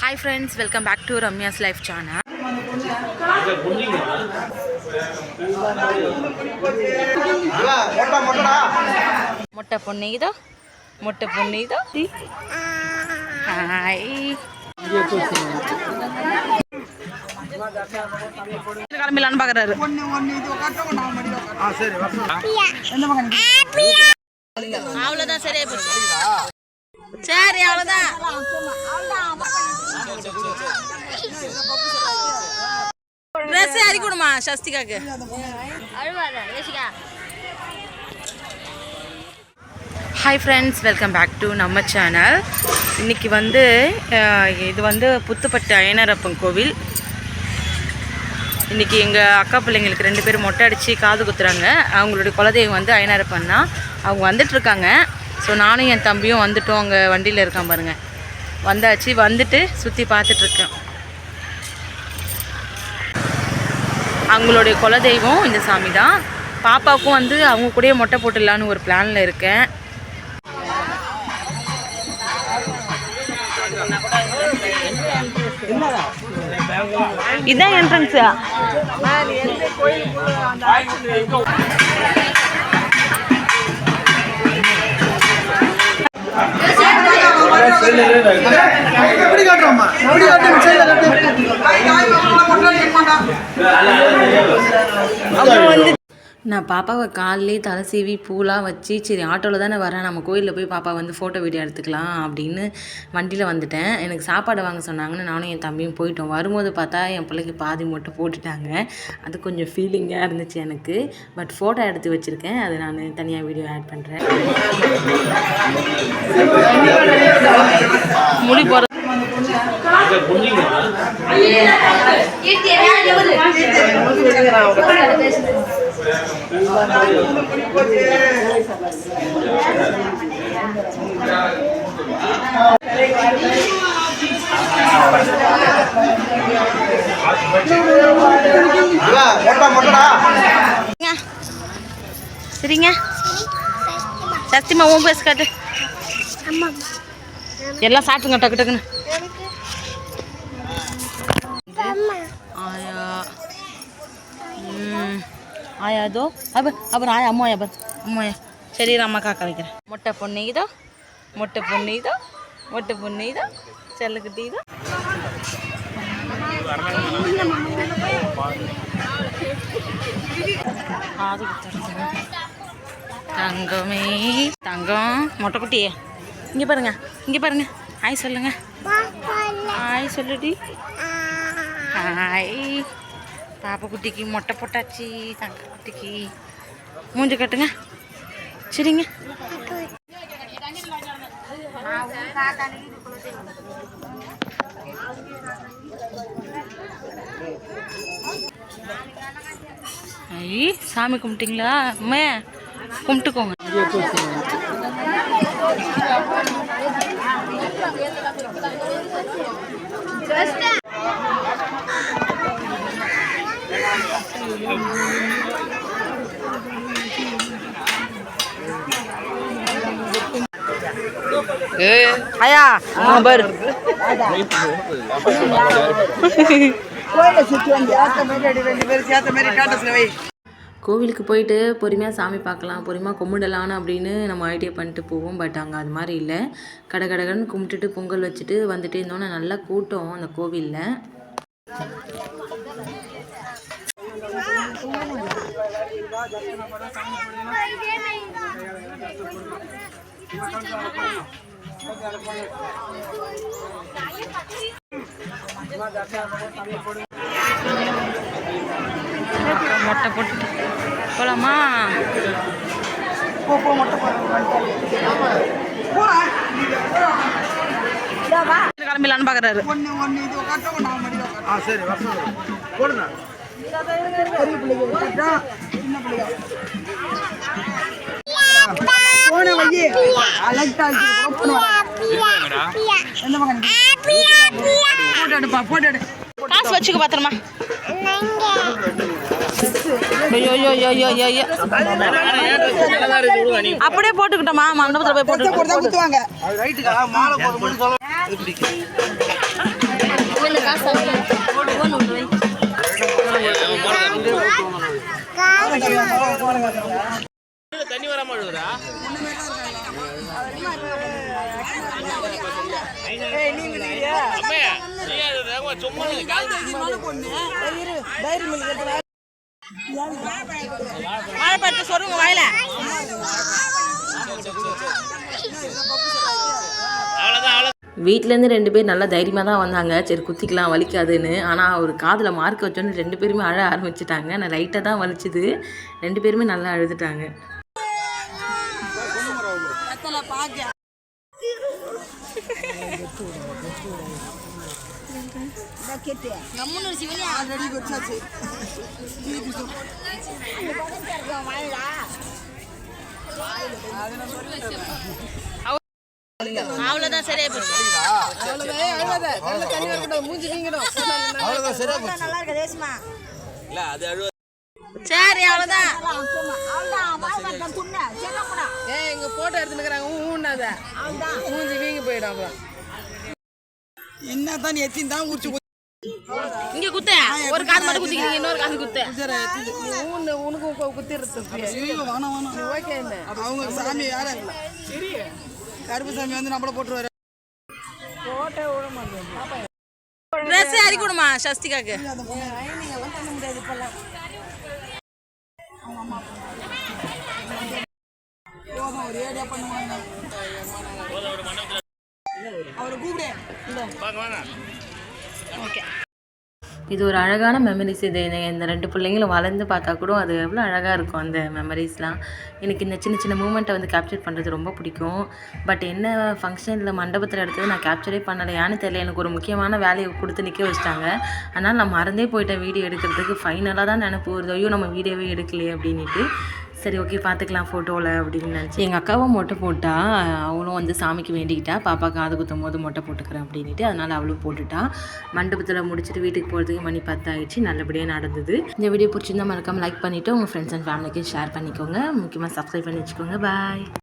Hi friends welcome back to Ramya's life channel மொட்டை பொண்ணு இதோ மொட்டை பொண்ணு இதோ. ஹாய் கிளம்பிலான்னு பாக்குறாரு. அவ்வளவுதான் சரியா போச்சு. சரி அவ்வளவுதான். ட்ரெஸ் அரிக்க கொடுமா சஸ்திகாக்கு hi friends welcome back to நம்ம சேனல் இன்றைக்கி வந்து இது வந்து புத்துப்பட்டு அயனரப்பன் கோவில். இன்றைக்கி எங்கள் அக்கா பிள்ளைங்களுக்கு ரெண்டு பேரும் மொட்டை அடித்து காது குத்துறாங்க. அவங்களுடைய குலதெய்வம் வந்து அயனரப்பன் தான். அவங்க வந்துட்டுருக்காங்க. ஸோ நானும் என் தம்பியும் வந்துட்டோம். அங்கே வண்டியில் இருக்கான் பாருங்கள் வந்தாச்சு. வந்துட்டு சுற்றி பார்த்துட்ருக்கேன் அவங்களுடைய குலதெய்வம் இந்த சாமி தான். பாப்பாவுக்கும் வந்து அவங்க கூடயே மொட்டை போட்டுடலான்னு ஒரு பிளானில் இருக்கேன். இதான் என்ட்ரன்ஸா எப்படி காட்டுறோம்மா? எப்படி காட்டுறோம் வந்து நான் பாப்பாவை காலையிலே தலை சீவி பூலாம் வச்சு சரி ஆட்டோவில் தானே வரேன் நம்ம கோயிலில் போய் பாப்பா வந்து ஃபோட்டோ வீடியோ எடுத்துக்கலாம் அப்படின்னு வண்டியில் வந்துட்டேன். எனக்கு சாப்பாடு வாங்க சொன்னாங்கன்னு நானும் என் தம்பியும் போயிட்டோம். வரும்போது பார்த்தா என் பிள்ளைக்கு பாதி மட்டும் போட்டுட்டாங்க. அது கொஞ்சம் ஃபீலிங்காக இருந்துச்சு எனக்கு. பட் ஃபோட்டோ எடுத்து வச்சுருக்கேன். அதை நான் தனியாக வீடியோ ஆட் பண்ணுறேன் முடி போகிற சரிங்க. சத்தியமா உன் பேச காட்டு. எல்லாம் சாப்பிட்டுங்க டக்கு டக்குன்னு. ஆயா இதோ அப்ப அப்புறம் ஆயா அம்மாயா பர். அம்மாயா. சரி இரு, அம்மா காக்க வைக்கிறேன். மொட்டை பொண்ணு இதோ? மொட்டை பொண்ணு இதோ? மொட்டை பொண்ணு இதோ? செல்லக்குட்டி இதோ? தங்கமே தங்கம். மொட்டைக்குட்டி இங்கே பாருங்க இங்கே பாருங்க. ஹாய் சொல்லுங்க. ஹாய் சொல்லுடி. ஹாய் பாப்பா குட்டிக்கு மொட்டை போட்டாச்சு தங்க குட்டிக்கு மூஞ்சி கட்டுங்க. சரிங்க. ஐ சாமி கும்பிட்டீங்களா? அம்மே கும்பிட்டுக்கோங்க ஐயா பாரு கோயில சுத்தி வந்து ஏத்த மாதிரி அடி ரெண்டு பேரும் சேர்த்த மாதிரி கோவிலுக்கு போயிட்டு பொறுமையாக சாமி பார்க்கலாம் பொறுமையாக கும்பிடலான்னு அப்படின்னு நம்ம ஐடியா பண்ணிட்டு போவோம். பட் அங்கே அது மாதிரி இல்லை. கடை கடகடன்னு கும்பிட்டுட்டு பொங்கல் வச்சுட்டு வந்துட்டு இருந்தோன்னே நல்லா கூட்டம் அந்த கோவிலில். மொட்டை போட்டு போலாமா? போ போ மொட்டை கிளம்பிலான்னு காசு வச்சுக்க பாத்திரமா. ஐயோ ஐயோ ஐயோ ஐயோ ஐயோ. அப்படியே போட்டுக்கிட்டோமா? மண்டபத்தில் போய் போட்டு தண்ணி குத்துவாங்க அழுகுதா ரைட்டுக்கா மாலை வீட்டிலேருந்து ரெண்டு பேர் நல்லா தைரியமாக தான் வந்தாங்க. சரி குத்திக்கலாம் வலிக்காதுன்னு. ஆனால் அவர் காதில் மார்க் வச்சோன்னு ரெண்டு பேருமே அழ ஆரம்பிச்சிட்டாங்க. நான் லைட்டாக தான் வலிச்சுது. ரெண்டு பேருமே நல்லா அழுதுட்டாங்க. ஆல்ரெடி வச்சாச்சு அவ்வளவுதான் சரியா போச்சு. சரியா போச்சு. சரி அவ்வளவுதான். ஏய் இங்க போட்டோ எடுத்துக்கிறாங்க ஊன்னாத. மூஞ்சி வீங்கி போயிடும் அப்புறம். என்ன தான் எத்தின் தான் உரிச்சு இங்க குத்த. ஒரு காது மட்டும் குத்திக்கிறீங்க இன்னொரு காது குத்த. ஊன்னு உனக்கும் கு- குத்திடுறது ஓகே அவங்க சாமி வேற கருப்பு சாமி வந்து நம்மள போட்டுருவாரு. ட்ரெஸ் அரி கொடுமா சஸ்திகாக்கு ஒரு ஏடியா பண்ணுவாங்க. அவரை ஓகே இது ஒரு அழகான மெமரிஸ் இது. இந்த- இந்த ரெண்டு பிள்ளைங்களும் வளர்ந்து பார்த்தா கூட அது எவ்வளோ அழகாக இருக்கும் அந்த மெமரிஸ்லாம் எனக்கு இந்த சின்ன சின்ன மூமெண்ட்டை வந்து கேப்சர் பண்ணுறது ரொம்ப பிடிக்கும். பட் என்ன ஃபங்க்ஷனில் மண்டபத்தில் எடுத்தது நான் கேப்சரே பண்ணலை. ஏன்னு தெரியல. எனக்கு ஒரு முக்கியமான வேலையை கொடுத்து நிற்க வச்சிட்டாங்க. அதனால் நான் மறந்தே போயிட்டேன் வீடியோ எடுக்கிறதுக்கு. ஃபைனலாக தான் நினப்பு வருது. ஐயோ நம்ம வீடியோவே எடுக்கலையே அப்படின்ட்டு சரி ஓகே பார்த்துக்கலாம் ஃபோட்டோவில் அப்படின்னு நினச்சி. எங்கள் அக்காவும் மொட்டை போட்டால் அவளும் வந்து சாமிக்கு வேண்டிக்கிட்டா பாப்பா காது குத்தும் போது மொட்டை போட்டுக்கிறேன் அப்படின்ட்டு அதனால் அவளும் போட்டுட்டா. மண்டபத்தில் முடிச்சுட்டு வீட்டுக்கு போகிறதுக்கு மணி பத்தாயிடுச்சு நல்லபடியாக நடந்தது. இந்த வீடியோ பிடிச்சிருந்தா மறக்காமல் லைக் பண்ணிவிட்டு உங்கள் ஃப்ரெண்ட்ஸ் அண்ட் ஃபேமிலிக்கு ஷேர் பண்ணிக்கோங்க. முக்கியமாக சப்ஸ்கிரைப் பண்ணி வச்சுக்கோங்க. பாய்